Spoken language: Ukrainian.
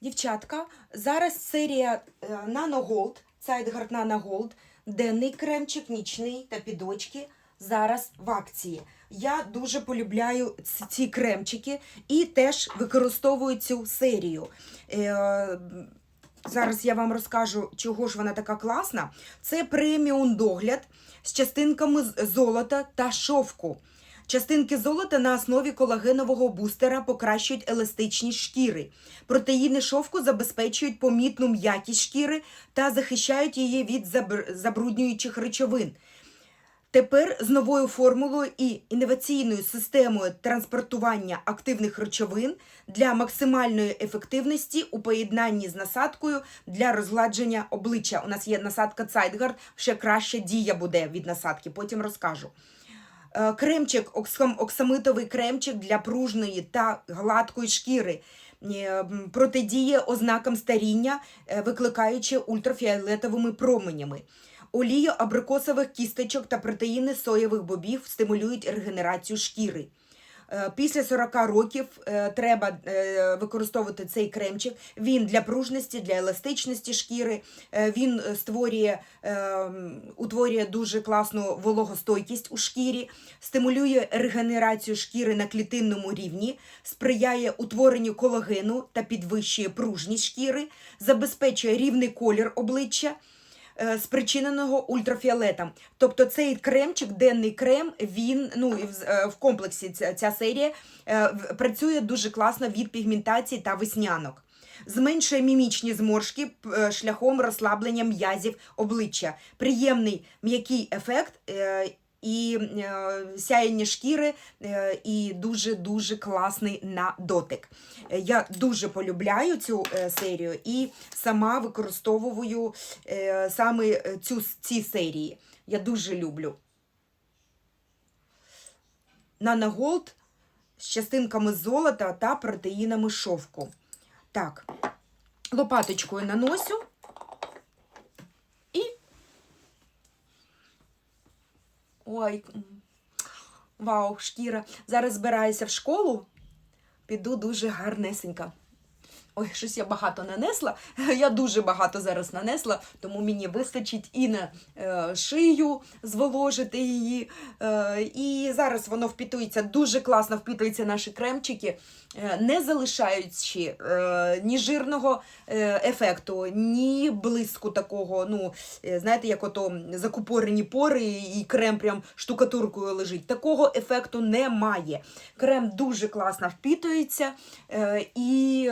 Дівчатка, зараз серія Nano Gold, Sideguard Nano денний кремчик, нічний та підочки зараз в акції. Я дуже полюбляю ці кремчики і теж використовую цю серію. Е, Зараз я вам розкажу, чого ж вона така класна. Це преміум догляд з частинками золота та шовку. Частинки золота на основі колагенового бустера покращують еластичність шкіри. Протеїни шовку забезпечують помітну м'якість шкіри та захищають її від забруднюючих речовин. Тепер з новою формулою і інноваційною системою транспортування активних речовин для максимальної ефективності у поєднанні з насадкою для розгладження обличчя. У нас є насадка Zeitgard, ще краща дія буде від насадки, потім розкажу. Е, Кремчик, оксамитовий кремчик для пружної та гладкої шкіри. е, Протидіє ознакам старіння, е, викликаючи ультрафіолетовими променями. Олію абрикосових кісточок та протеїни соєвих бобів стимулюють регенерацію шкіри. Е, Після 40 років е, треба е, використовувати цей кремчик. Він для пружності, для еластичності шкіри. Він створює, утворює дуже класну вологостойкість у шкірі, стимулює регенерацію шкіри на клітинному рівні, сприяє утворенню колагену та підвищує пружність шкіри, забезпечує рівний колір обличчя спричиненого ультрафіолетом. Тобто цей кремчик, денний крем, він ну і в, е, комплексі ця, ця серія е, працює дуже класно від пігментації та веснянок. Зменшує мімічні зморшки е, шляхом розслаблення м'язів обличчя. Приємний м'який ефект е, і е, сяєння шкіри, е, і дуже-дуже класний на дотик. Я дуже полюбляю цю е, серію і сама використовую саме цю, ці серії. Я дуже люблю. Gold з частинками золота та протеїнами шовку. Так, лопаточкою наносю Ой, вау, шкіра. Зараз збираюся в школу, піду дуже гарнесенька. Ой, щось я багато нанесла. Я дуже багато зараз нанесла, тому мені вистачить і на е, шию зволожити її. Е, і зараз воно впітується, дуже класно впітуються наші кремчики, е, не залишаючи ні жирного ефекту, ні блиску такого. Ну, знаєте, як ото закупорені пори і крем прям штукатуркою лежить. Такого ефекту немає. Крем дуже класно впітується і.